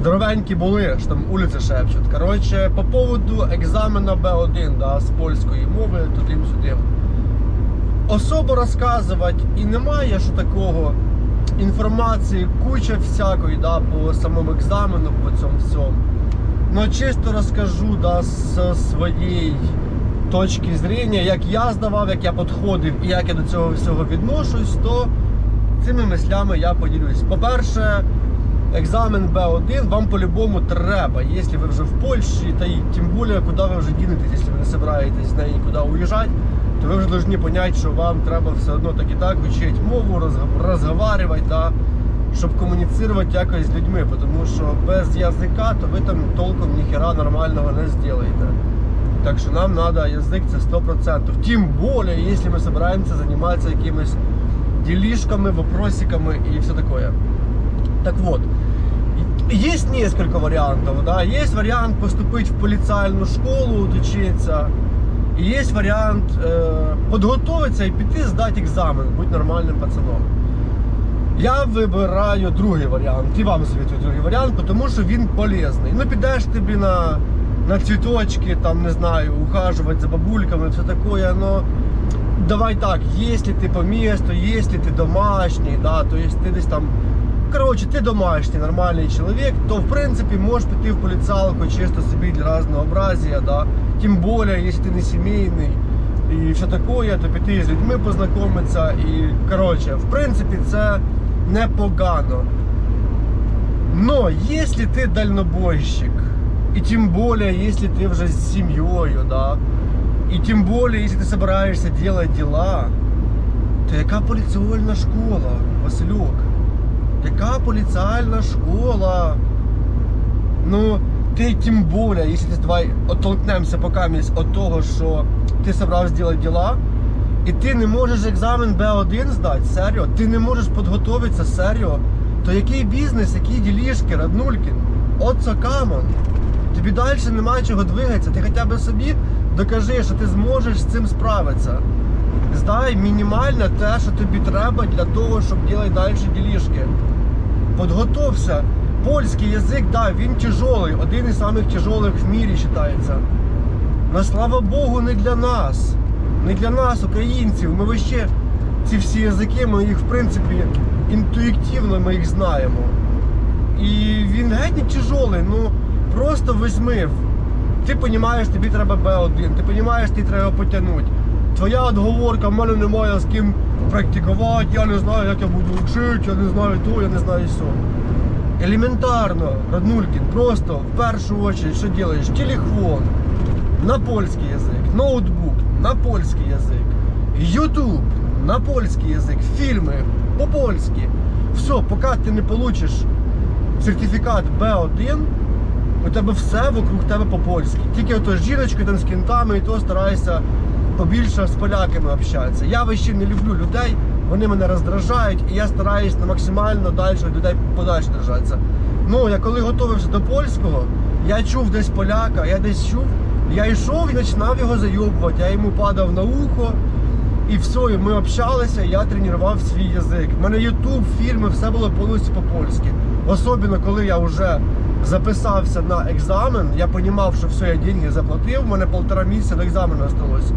Здоровенькі були, що там вулиці шепчуть. Коротше, по поводу екзамена Б1 да, з польської мови, туди-сюди. Особо розказувати і немає, що такого. Інформації куча всякої да, по самому екзамену, по цьому всьому. Ну чисто розкажу да, з своєї точки зрення, як я здавав, як я підходив і як я до цього всього відношусь, то цими мислями я поділюсь. По-перше, екзамен Б1 вам по-любому треба, якщо ви вже в Польщі, та й тим більше, куди ви вже дінетесь, якщо ви не збираєтесь неї нікуди уїжджати, то ви вже повинні зрозуміти, що вам треба все одно так і так вчити мову, розг- розговарювати, да, щоб комуніцирувати якось з людьми, тому що без язика то ви там толком ніхера нормального не зробите. Так що нам треба язик це 100%. Тим більше, якщо ми збираємося займатися якимись делишками, вопросиками и все такое. Так вот, есть несколько вариантов, да, есть вариант поступить в полицейную школу, учиться, и есть вариант э, подготовиться и піти здати екзамен, бути нормальним пацаном. Я вибираю другий варіант, і вам советую другий варіант, тому що він полезний. Ну підеш тобі на, на цвіточки, там не знаю, ухажувати за бабульками, все таке, но давай так, если ты по месту, если ты домашний, да, то есть ты десь там, короче, ти домашній, нормальний чоловік, то в принципі можеш піти в поліцалку чисто собі для разнообразия, да, тим більше, якщо ти не сімейний і все таке, то піти з людьми познайомитися і, короче, в принципі, це непогано. Но если ты дальнобойщик, и тем более, если ты уже с семьей, да, и тем более, если ты собираешься делать дела, то яка поліціальна школа, Василюк? Яка поліціальна школа? Ну, ти тим більше, якщо ти давай оттолкнемося поки від того, що ти собрався зробити дела, і ти не можеш екзамен Б1 здати, серйо, ти не можеш підготуватися, серйо, то який бізнес, які ділішки, Раднулькін? Оце камон. Тобі далі немає чого двигатися. Ти хоча б собі докажи, що ти зможеш з цим справитися. Здай мінімально те, що тобі треба для того, щоб робити далі ділішки. Подготовся. Польський язик, да, він тяжелий, один із самих тяжелих в мірі вважається. Но слава Богу, не для нас. Не для нас, українців. Ми вообще ці всі язики, ми їх в принципі інтуїтивно ми їх знаємо. І він геть не тяжелий, ну просто візьми. Ти розумієш, тобі треба Б1, ти розумієш, ти треба потягнути. Твоя отговорка, в мене немає з ким практикувати, я не знаю, як я буду вчити, я не знаю то, я не знаю що. Елементарно, Раднулькін, просто в першу очередь, що робиш? Телефон на польський язик, ноутбук на польський язик, Ютуб на польський язик, фільми по-польськи. Все, поки ти не получиш сертифікат B1, у тебе все вокруг тебе по-польськи. Тільки ото з жіночкою там з кінтами, і то старайся побільше з поляками общатися. Я вище не люблю людей, вони мене роздражають, і я стараюсь на максимально далі людей подальше держатися. Ну, я коли готувався до польського, я чув десь поляка, я десь чув, я йшов і починав його зайобувати, я йому падав на ухо. І все, і ми общалися, я тренував свій язик. У мене Ютуб, фільми, все було повністю по-польськи. Особливо, коли я вже записався на екзамен, я розумів, що все, я деньги заплатив, у мене полтора місяця до екзамену залишилось.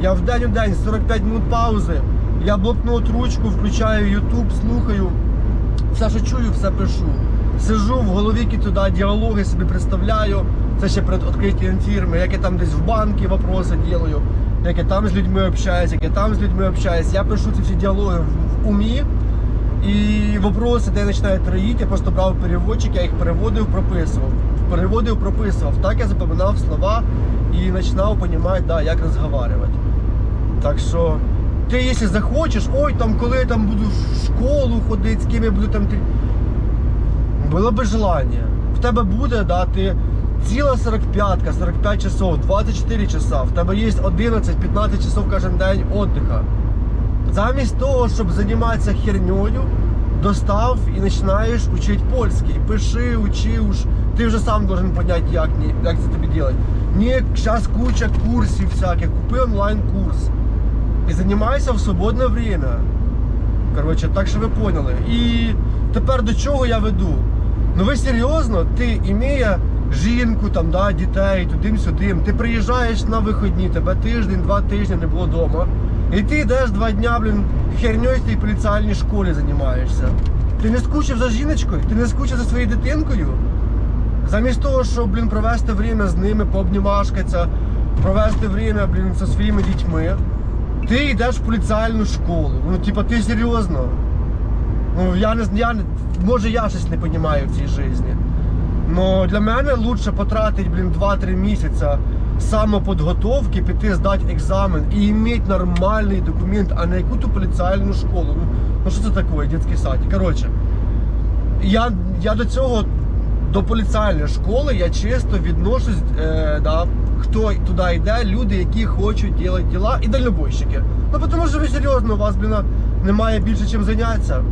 Я в день у день 45 минут паузи, я блокнот, ручку, включаю Ютуб, слухаю, все, що чую, все пишу. Сижу в голові туди діалоги собі представляю. Це ще перед відкриттям фірми, як я там десь в банки вопроси ділаю, як я там з людьми общаюсь, як я там з людьми общаюсь. Я пишу ці всі діалоги в, умі. І вопроси, де я починаю троїти, я просто брав переводчик, я їх переводив, прописував. Переводив, прописував. Так я запам'ятав слова і починав розуміти, да, як розмовляти. Так що ти, якщо захочеш, ой, там коли я там буду в школу ходити, з ким я буду там. Було би желання. В тебе буде, да, ти ціла 45, 45 часов, 24 часа. В тебе є 11-15 часов кожен день віддиха. Замість того, щоб займатися херньою, достав і починаєш вчити польський. Пиши, учи уж. Ти вже сам должен понять, як, як це тобі робити. Ні, зараз куча курсів всяких. Купи онлайн-курс. І займайся в свободне время. Коротше, так що ви поняли. І тепер до чого я веду? Ну ви серйозно, ти імеє жінку, там, да, дітей, туди-сюди, ти приїжджаєш на вихідні, тебе тиждень, два тижні не було вдома. І ти йдеш два дня, блін, херньою в тій поліціальній школі займаєшся. Ти не скучив за жіночкою, ти не скучив за своєю дитинкою. Замість того, щоб, блін, провести время з ними, пообнімашкатися, провести время, блін, зі своїми дітьми, ти йдеш в поліціальну школу. Ну, типа, ти серйозно. Ну, я не я, може я щось не розумію в цій житті. Но для мене лучше потратити, блін, 2-3 місяці самоподготовки, піти здати екзамен і мати нормальний документ, а не яку ту поліціальну школу. Ну, ну що це таке, дитячий садик? Коротше, я, я до цього, до поліціальної школи, я чисто відношусь, е, да, хто туди йде, люди, які хочуть робити діла, і дальнобойщики. Ну, тому що ви серйозно, у вас, блін, немає більше чим зайнятися.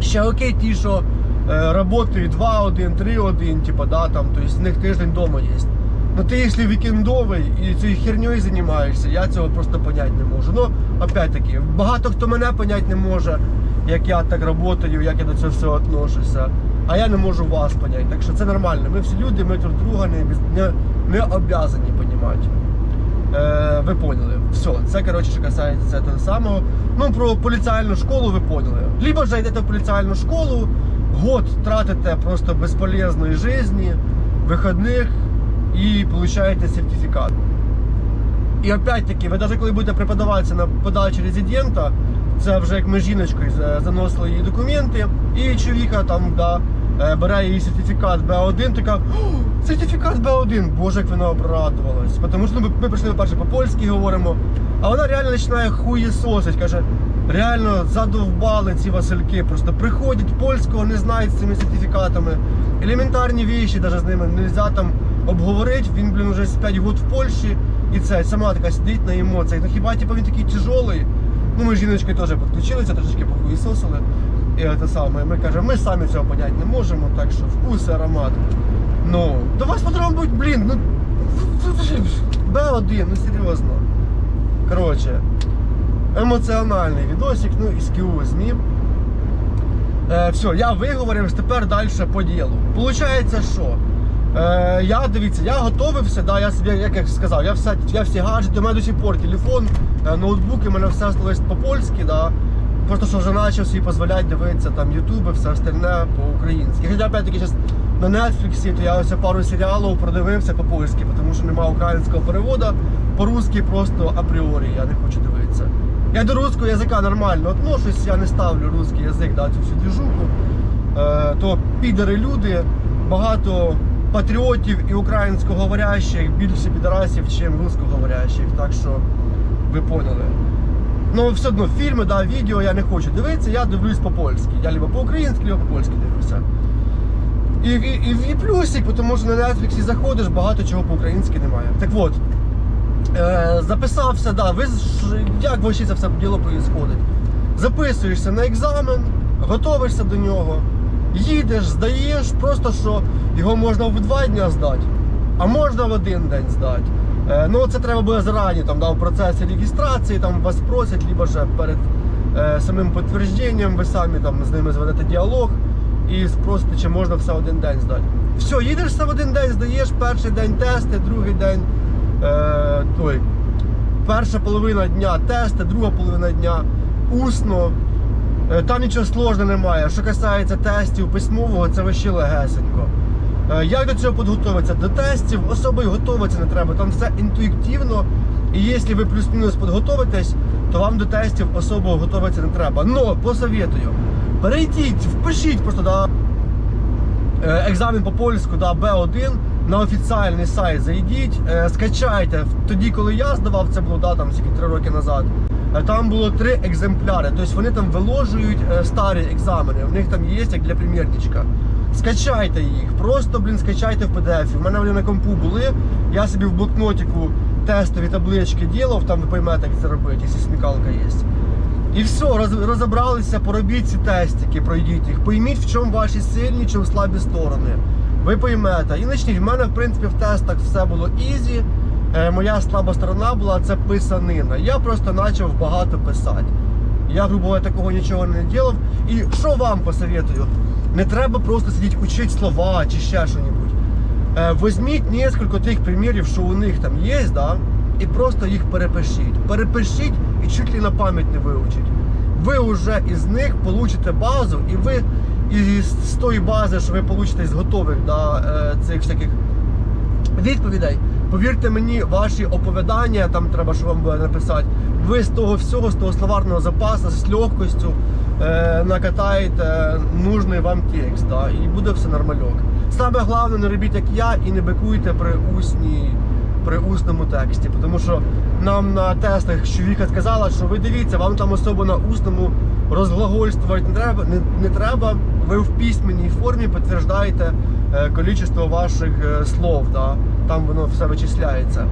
Ще окей, ті, що е, працюють 2-1, 3-1, типа, да, там, то есть, в них тиждень вдома є. Ну ти, якщо вікендовий і цією херньою займаєшся, я цього просто понять не можу. Ну, опять-таки, багато хто мене понять не може, як я так працюю, як я до цього всього відношуся. А я не можу вас понять. Так що це нормально. Ми всі люди, ми друг друга не, не, не обязані понімати. Е, ви поняли. Все, це коротше, що касається того самого. Ну, про поліціальну школу ви поняли. Либо ж йдете в поліціальну школу, год тратите просто безполезної житті, вихідних і получаєте сертифікат. І опять-таки, ви навіть коли будете преподаватися на подачі резидента, це вже як ми жіночкою заносили її документи, і чоловіка там да, е, бере її сертифікат Б1, така сертифікат Б1, боже, як вона обрадувалась. Тому що ну, ми, ми прийшли перше по-польськи говоримо, а вона реально починає хуєсосить, каже, реально задовбали ці васильки, просто приходять польського, не знають з цими сертифікатами. Елементарні віші, навіть з ними не можна там обговорити, він, блін, вже з 5 років в Польщі, і це сама така сидить на емоціях. Ну хіба типу, він такий тяжелий? Ну ми з жіночкою теж підключилися, трошечки похуїсосили. І те саме, ми кажемо, ми самі цього поняти не можемо, так що вкус аромат. Ну, до вас потрібно бути, блін, ну Б1, ну серйозно. Коротше, емоціональний відосик, ну і скіу змі. Е, все, я виговорився, тепер далі по ділу. Получається, що? Е, я дивіться, я готовився, да, я собі, як я сказав, я все, я всі гаджети, у мене до сих пор телефон, е, ноутбуки, у мене все сталося по-польськи, да. Просто що вже почав собі дозволяти дивитися там ютуби, все остальне по-українськи. Хоча опять-таки зараз на Netflix, то я ось пару серіалів продивився по-польськи, тому що немає українського переводу. По-русски просто апріорі я не хочу дивитися. Я до русского язика нормально отношусь, я не ставлю русский язик, да, цю всю движуху. Е, то підари люди, багато патріотів і українськоговорящих, більше підарасів, ніж русскоговорящих. Так що ви поняли. Ну, все одно фільми, да, відео я не хочу дивитися, я дивлюсь по-польськи. Я либо по-українськи, либо по-польськи дивлюся. І, і, і, плюсик, тому що на Netflix заходиш, багато чого по-українськи немає. Так от, е, записався, да, ви, як вообще це все діло проїсходить? Записуєшся на екзамен, готовишся до нього, їдеш, здаєш, просто що його можна в два дня здати, а можна в один день здати. Е, ну це треба буде зарані, там, да, в процесі реєстрації, там вас просять, либо же перед е, самим підтвердженням, ви самі там з ними зведете діалог і спросите, чи можна все в один день здати. Все, їдеш все в один день, здаєш, перший день тести, другий день е, той, перша половина дня тести, друга половина дня усно. Е, Там нічого сложного немає. Що касається тестів письмового, це вообще легесенько. Е, Як до цього підготуватися? До тестів особо й готуватися не треба. Там все інтуїтивно. І якщо ви плюс-мінус підготовитесь, то вам до тестів особо готуватися не треба. Но посоветую, перейдіть, впишіть просто да, е, екзамен по польську да, Б1 на офіціальний сайт зайдіть, е, скачайте. Тоді, коли я здавав, це було да, там, скільки три роки назад. Там було три екземпляри. Тобто вони там виложують старі екзамени. У них там є як для примірничка. Скачайте їх, просто блін, скачайте в PDF. У мене вони на компу були. Я собі в блокнотику тестові таблички ділав, там ви поймете, як це робити, якщо смікалка є. І все, роз, розібралися, поробіть ці тестики, пройдіть їх. Пойміть, в чому ваші сильні, чому слабі сторони. Ви поймете. І почніть. В мене, в принципі, в тестах все було ізі. Е, моя слаба сторона була це писанина. Я просто почав багато писати. Я, грубо говоря, такого нічого не робив. І що вам посоветую? Не треба просто сидіти учити слова чи ще щось. Е, Візьміть несколько тих примірів, що у них там є, да, і просто їх перепишіть. Перепишіть і чуть ли на пам'ять не вивчіть. Ви вже із них получите базу, і ви із тої бази, що ви получите з готових да, е, цих всяких відповідей. Повірте мені, ваші оповідання, там треба, що вам буде написати. Ви з того всього, з того словарного запасу, з легкостю е, накатаєте нужний вам текст, да, і буде все нормальок. Саме головне, не робіть як я і не бикуйте при усній, при усному тексті. Тому що нам на тестах чоловіка сказала, що ви дивіться, вам там особо на усному розглагольствувати не треба. Не, не треба. Ви в письменній формі підтверджуєте е, кількість ваших е, слов. Да? Там воно все вичисляється.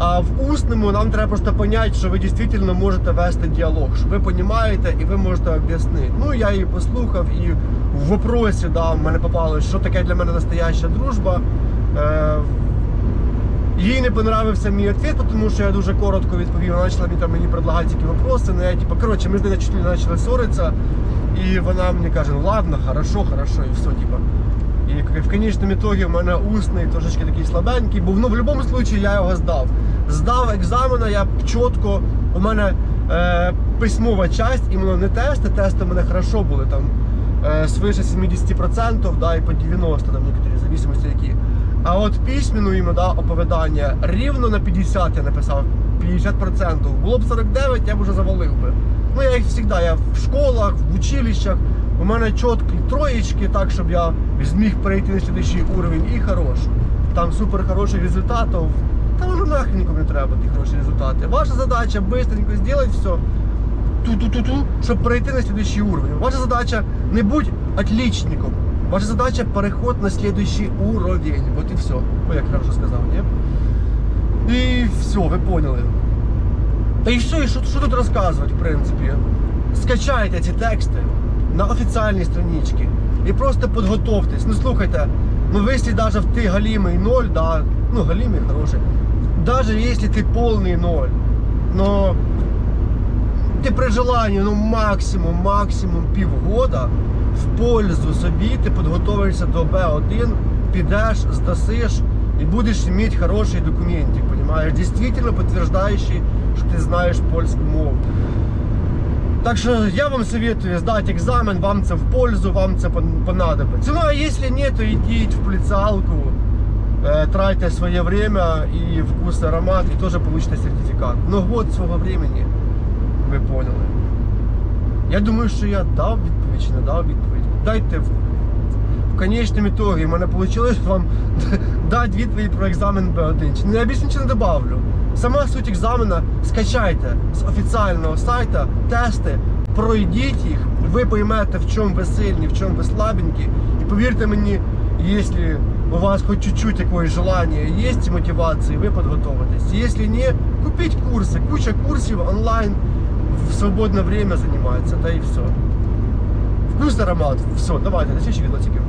А в усному нам треба просто зрозуміти, що ви дійсно можете вести діалог, що ви розумієте і ви можете об'яснити. Ну я її послухав, і в вопросі да, в мене попалось, що таке для мене настояща дружба. Е, їй не понравився мій відповідь, тому що я дуже коротко відповів. Вона почала мені там мені предлагати такі вопроси. Ну, я, типу, коротше, ми з нею чуть не почали ссоритися. І вона мені каже, ну ладно, хорошо, хорошо, і все, типу. І в конечному ітогі в мене усний трошечки такий слабенький був. Ну, в будь-якому випадку я його здав. Здав екзамена, я чітко, у мене е, письмова часть, іменно не тести, тести у мене хорошо були там е, свише 70%, да, і по 90% там в зависимості які. А от письменну іменно, да, оповідання рівно на 50 я написав, 50%. Було б 49, я б вже завалив би. Ну я їх завжди, я в школах, в училищах, у мене чіткі троєчки, так, щоб я зміг перейти на слідчий уровень і хорош. Там супер хороших результатів. Та воно нахрен нікому не треба, ті хороші результати. Ваша задача быстренько зробити все, ту-ту-ту-ту, щоб перейти на слідчий уровень. Ваша задача не будь отличником. Ваша задача переход на следующий уровень. Вот і все. Ой, як хорошо сказав, ні? І все, ви поняли. Та і що, і що, що тут розказувати, в принципі? Скачайте ці тексти на офіціальній страничці і просто підготовтесь. Ну слухайте, ну якщо навіть в ти галімий ноль, да, ну галімий хороший, даже если ты полный ноль, но ти при желанні, ну максимум, максимум півгода в пользу собі ти підготовишся до Б1, підеш, здасиш і будеш мати хороший документик, понимаешь? Дійсно підтверждаючий, що ти знаєш польську мову. Так що я вам советую здати екзамен, вам це в пользу, вам це пон- понадобиться. Ну а якщо ні, то йдіть в поліціалку, э, тратьте своє время і вкус, аромат, і теж получите сертифікат. Ну год свого времени, ви поняли. Я думаю, що я дав відповідь не дав відповідь. Дайте в, в конечному ітогі. У мене вийшло вам дати відповідь про екзамен Б1. Чи- ну, Я більше нічого не добавлю. Сама суть екзамена скачайте з офіційного сайту тести, пройдіть їх, ви поймете, в чому ви сильні, в чому ви слабенькі. І повірте мені, якщо у вас хоч чуть-чуть якогось желання є мотивації, ви підготовитесь. Якщо ні, купіть курси, куча курсів онлайн в свободне время займається, та і все. Вкус аромат. Все, давайте, на слідчі відосики.